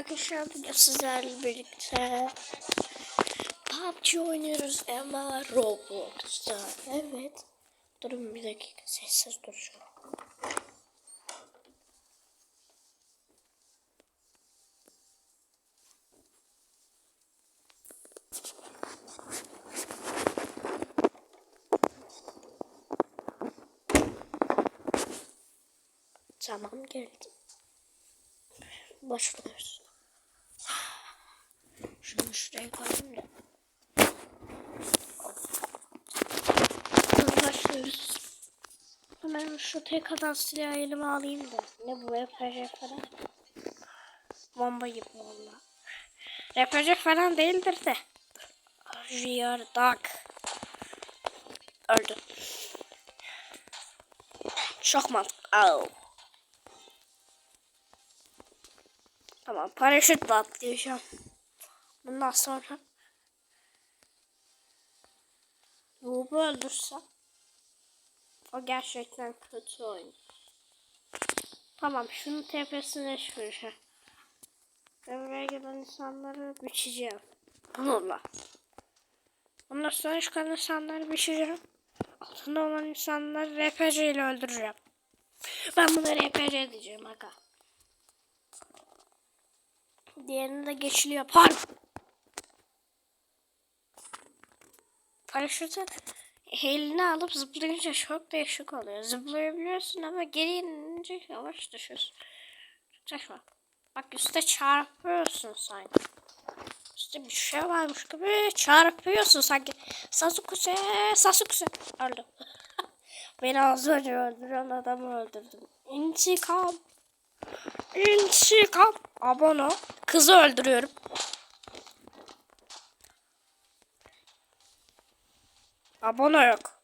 arkadaşlar bugün sizlerle birlikte PUBG oynuyoruz ama Roblox'ta. Evet. Durun bir dakika sessiz duracağım. Tamam geldim. Başlıyoruz. Şunu şuraya koyayım da. Başlıyoruz. Hemen şu tek adam silahı elime alayım da. Ne bu RPG falan? Bomba gibi valla. RPG falan değildir de. Rear Dog. Öldü. Çok mantıklı. Au. Tamam paraşütle atlayacağım. Bundan sonra Noob'u öldürsem o gerçekten kötü oyun. Tamam şunun tepesine çıkacağım. Ben buraya gelen insanları biçeceğim. Bununla. Ondan sonra çıkan insanları biçeceğim. Altında olan insanları RPG ile öldüreceğim. Ben bunları RPG diyeceğim aga. Diğerini de geçili yapar. Paraşütü eline alıp zıplayınca çok değişik oluyor. Zıplayabiliyorsun ama geri inince yavaş düşüyorsun. Saçma. Bak üstte çarpıyorsun sanki. Üstte bir şey varmış gibi çarpıyorsun sanki. Sasuke, Sasuke. Öldüm. Beni az önce öldüren adamı öldürdüm. İntikam. İntikam. Abone. Kızı öldürüyorum. Abone yok.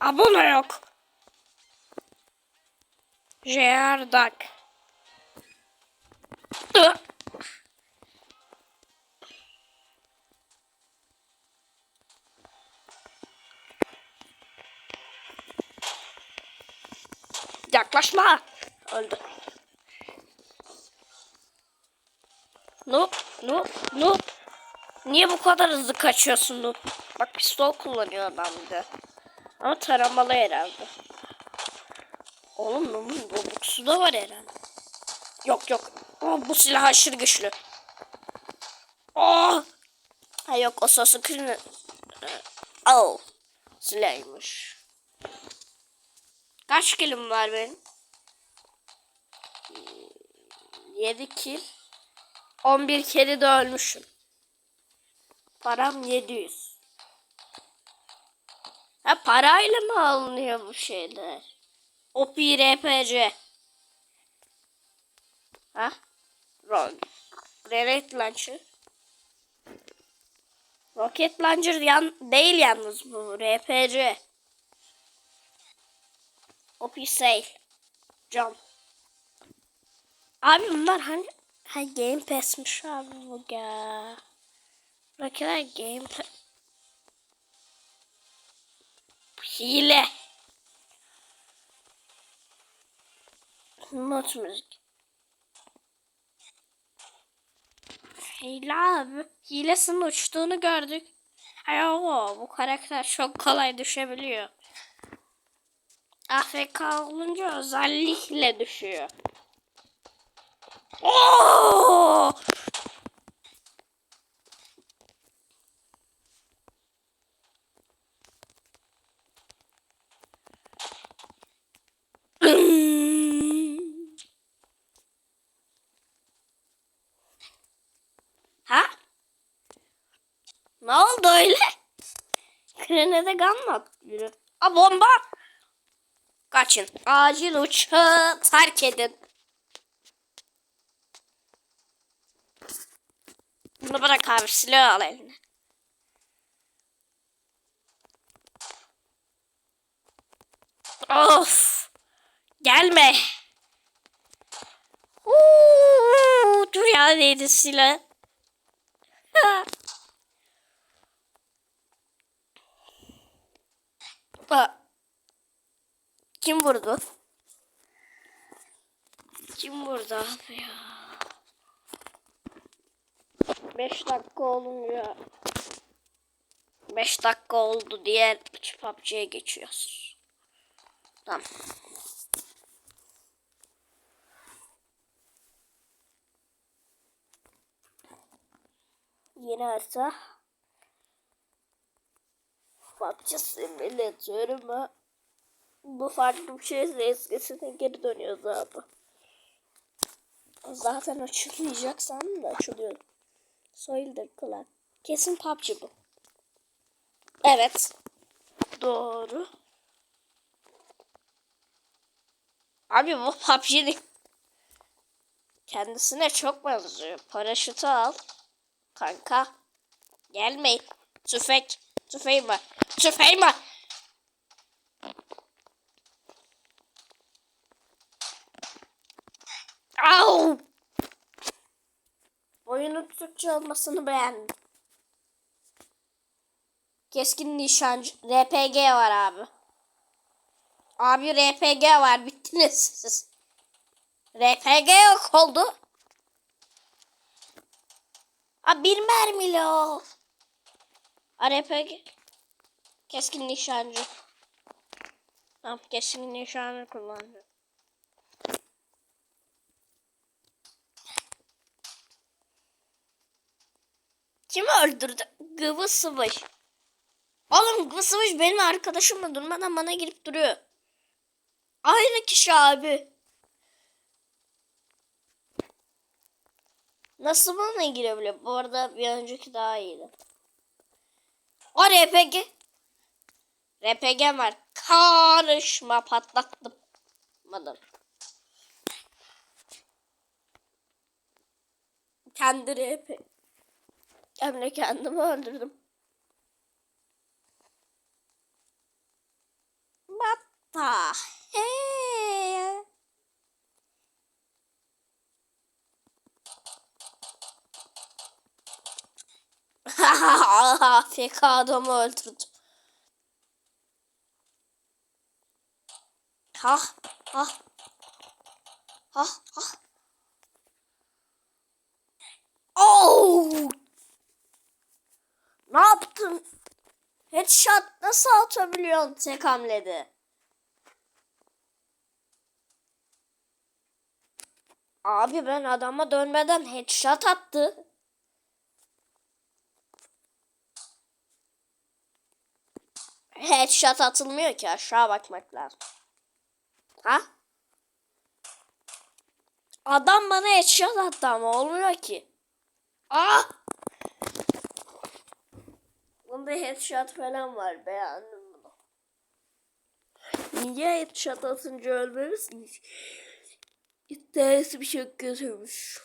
Abone yok. JR Duck. Yaklaşma. Öldü. Noob, noob, noob. Niye bu kadar hızlı kaçıyorsun? Bak pistol kullanıyor adam bir. Ama taramalı herhalde. Oğlum noob'un Robux'u da var herhalde. Yok yok. Oh, bu silah aşırı güçlü. Oh! Ha yok o Sasuke'nin... Oh! Silahıymış. Kaç kilim var benim? 7 kill. 11 kere de ölmüşüm. Param 700. Ha parayla mı alınıyor bu şeyler? OP RPG. Ha? Ron. Rocket Launcher. Rocket Launcher yan değil yalnız bu. RPG. OP Sale. Jump. Abi bunlar hani ha Game Pass'miş abi bu ya. Buradakiler Game. Hile. Not müzik. Hile abi. Hilesinin uçtuğunu gördük. Ay o bu karakter çok kolay düşebiliyor. AFK olunca özellikle düşüyor. Oo! ha? Ne oldu öyle? Grenade gun mı attı? A bomba! Kaçın. Acil uçağı terk edin. Bunu bırak abi silah al eline. Of. Gelme. Uuu, dur ya neydi silah. Ha. Bak. Kim vurdu? Kim burada abi ya? 5 dakika olunca 5 dakika oldu diğer PUBG'ye geçiyoruz. Tamam. Yeni harita. PUBG simülatörü Bu farklı bir şeyse eskisine geri dönüyoruz abi. Zaten açılmayacak sandım da açılıyor. Soilder Clan. Kesin PUBG bu. Evet. Doğru. Abi bu PUBG'nin kendisine çok benziyor. Paraşütü al. Kanka. Gelmeyin. Tüfek. Tüfeğim var. Tüfeğim var. Au! Oyunun Türkçe olmasını beğendim. Keskin nişancı. RPG var abi. Abi RPG var. Bittiniz siz. RPG yok oldu. Abi bir mermili o. RPG. Keskin nişancı. Tamam keskin nişancı kullanacağım. Kimi öldürdü? Gıvı sıvış. Oğlum Gıvı sıvış benim arkadaşım mı? Durmadan bana girip duruyor. Aynı kişi abi. Nasıl bana girebiliyor? Bu arada bir önceki daha iyiydi. O RPG. RPG var. Karışma patlattım. Madım. Kendi RPG. Hem de kendimi öldürdüm. What the hell? AFK adamı öldürdü. Ha ha ha ha. Oh! Ne yaptın? Headshot nasıl atabiliyorsun tek hamlede? Abi ben adama dönmeden headshot attı. Headshot atılmıyor ki aşağı bakmak lazım. Ha? Adam bana headshot attı ama olmuyor ki. Ah! Bunda headshot falan var beğendim bunu. Niye headshot atınca ölmemişsiniz? İddiası bir şey götürmüş.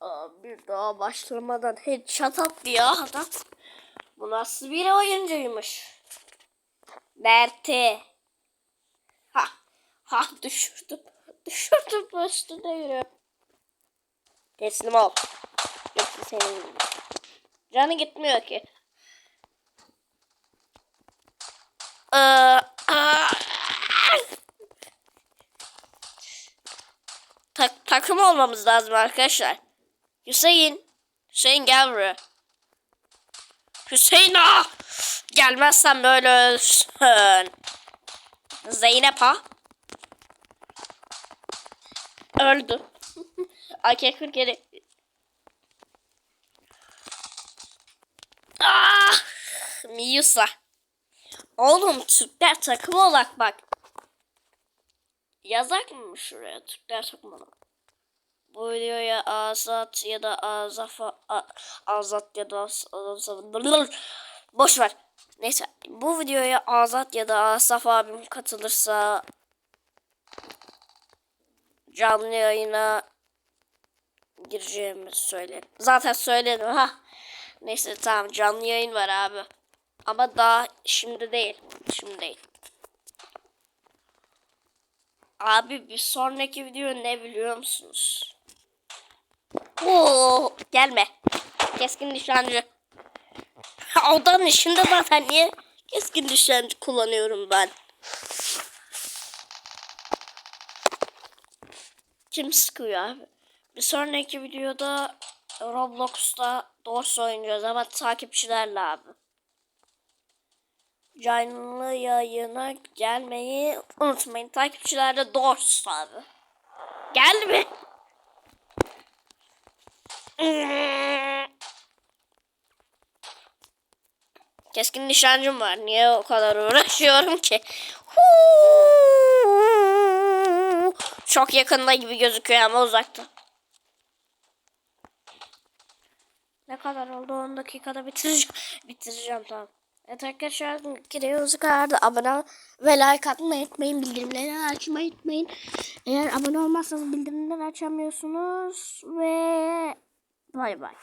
Aa, bir daha başlamadan headshot attı ya adam. Bu nasıl bir oyuncuymuş? Berti. Ha, ha düşürdüm. Düşürdüm üstüne yürü. Teslim ol. Yoksa senin canı gitmiyor ki. Ee, tak, takım olmamız lazım arkadaşlar. Hüseyin. Hüseyin gel buraya. Hüseyin ah! Gelmezsen böyle ölsün. Zeynep ha? Öldü. AK-47 geri. Ah! Miusa. Oğlum Türkler takımı olarak bak. Yazak mı şuraya Türkler takımı olarak? Bu videoya Azat ya da Azafa Azat ya da Azat boş ver. Neyse bu videoya Azat ya da Asaf abim katılırsa canlı yayına gireceğimi söyledim. Zaten söyledim ha. Neyse tamam canlı yayın var abi. Ama daha şimdi değil. Şimdi değil. Abi bir sonraki video ne biliyor musunuz? Oo, gelme. Keskin nişancı. Odanın içinde zaten niye Keskin nişancı kullanıyorum ben. Kim sıkıyor abi? Bir sonraki videoda Roblox'ta Dors oynayacağız ama takipçilerle abi. Canlı yayına gelmeyi unutmayın. Takipçilerde Dors abi. Geldi mi? Keskin nişancım var. Niye o kadar uğraşıyorum ki? Huu! Çok yakında gibi gözüküyor ama uzakta. Ne kadar oldu? 10 dakikada bitireceğim. bitireceğim tamam. Evet arkadaşlar giriyoruz kadar abone ve like atmayı unutmayın. Bildirimleri açmayı unutmayın. Eğer abone olmazsanız bildirimleri açamıyorsunuz ve bay bay.